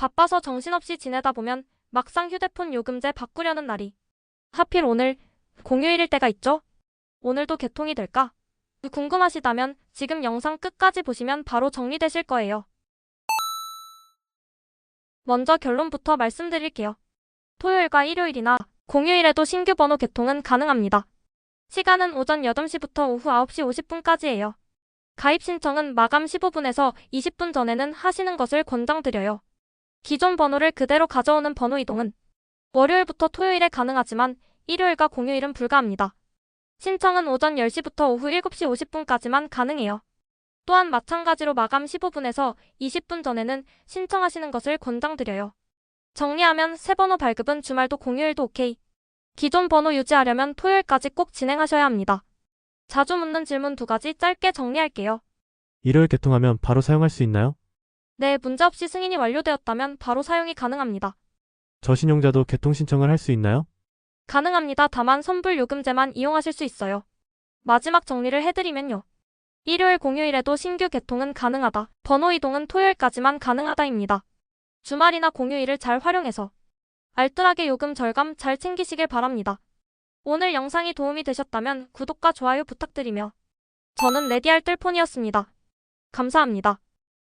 바빠서 정신없이 지내다 보면 막상 휴대폰 요금제 바꾸려는 날이. 하필 오늘 공휴일일 때가 있죠? 오늘도 개통이 될까? 궁금하시다면 지금 영상 끝까지 보시면 바로 정리되실 거예요. 먼저 결론부터 말씀드릴게요. 토요일과 일요일이나 공휴일에도 신규 번호 개통은 가능합니다. 시간은 오전 8시부터 오후 9시 50분까지예요. 가입 신청은 마감 15분에서 20분 전에는 하시는 것을 권장드려요. 기존 번호를 그대로 가져오는 번호 이동은 월요일부터 토요일에 가능하지만 일요일과 공휴일은 불가합니다. 신청은 오전 10시부터 오후 7시 50분까지만 가능해요. 또한 마찬가지로 마감 15분에서 20분 전에는 신청하시는 것을 권장드려요. 정리하면 새 번호 발급은 주말도 공휴일도 오케이. 기존 번호 유지하려면 토요일까지 꼭 진행하셔야 합니다. 자주 묻는 질문 두 가지 짧게 정리할게요. 일요일 개통하면 바로 사용할 수 있나요? 네, 문제 없이 승인이 완료되었다면 바로 사용이 가능합니다. 저신용자도 개통 신청을 할 수 있나요? 가능합니다. 다만 선불 요금제만 이용하실 수 있어요. 마지막 정리를 해드리면요. 일요일 공휴일에도 신규 개통은 가능하다. 번호 이동은 토요일까지만 가능하다입니다. 주말이나 공휴일을 잘 활용해서 알뜰하게 요금 절감 잘 챙기시길 바랍니다. 오늘 영상이 도움이 되셨다면 구독과 좋아요 부탁드리며 저는 레디알뜰폰이었습니다. 감사합니다.